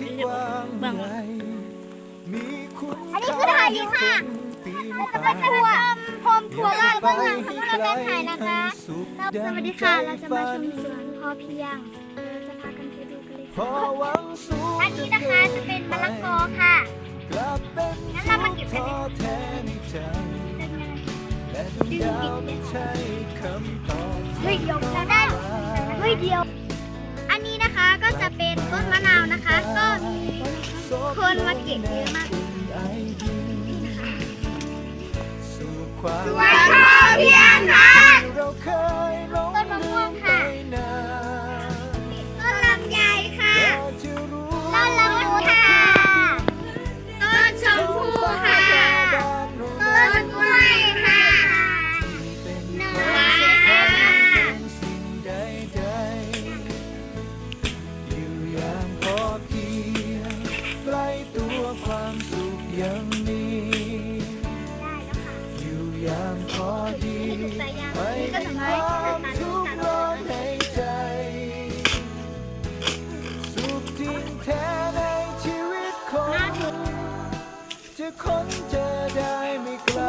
ที่กว้างใหญ่มีคุณอันนี้คือถ่ายอยู่ค่ะปีเราจะไปทัวร์ชมทัวร์ลาดเบื้องหลังของเราการถ่ายนะคะเราสวัสดีค่ะ เราจะมาชมสวนพอเพียง เราจะพากันไปดูกันเลยพอค่ะหวังสูงอันนี้นะคะจะเป็นมะละกอค่ะกลับเป็นงั้นเรามาเก็บกันท้เลอยแท้ในใจและดวงดาวไม่ใช่คำตอบเฮ้ยเดี๋ยวเราได้เฮ้ยเดียว เก็บเย สุขยังมีอยู่อย่างพอดีไม่มีความทุกข์ร้อนในใจสุขจริงแท้ในชีวิตของจะค้นเจอได้ไม่ไกล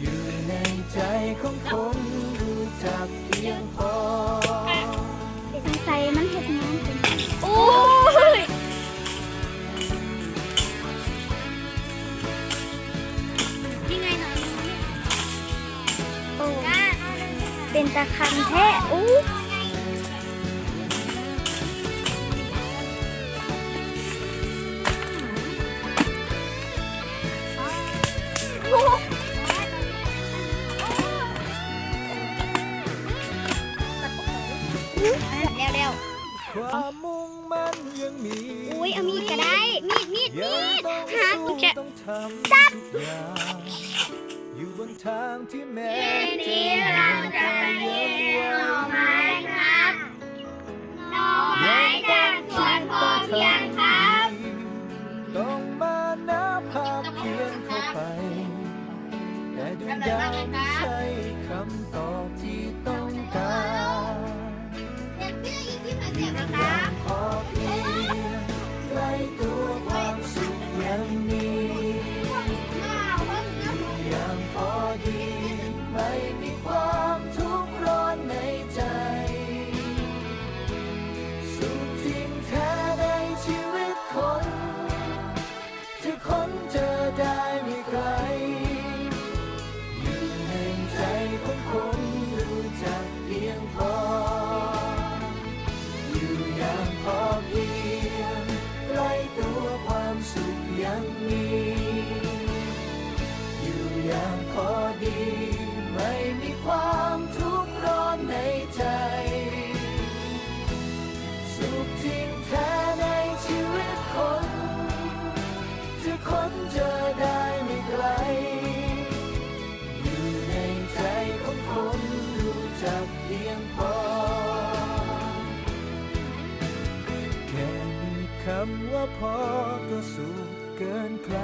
อยู่ในใจของคนรู้จักเพียงพอ ตะคันแท้อู้เร็วความมุ่งมั่นยังมีๆอุ้ยเอามีดก็ได้ มีดมีดยัมีงดต้องหาสู้กุญแจต้องทำทุกอย่างอยู่บ นทางที่แม้ทีเราจะเรียนหน่อไม้ครับหน่อไม้จากสวนพอเพียงครับต้องมานับภาพเพียนเข้าไป แต่ดวงดาวไม่ใช่คำตอบที่ต้องการอยู่อย่างพอเพีย คำว่าพอก็สูงเกินใคร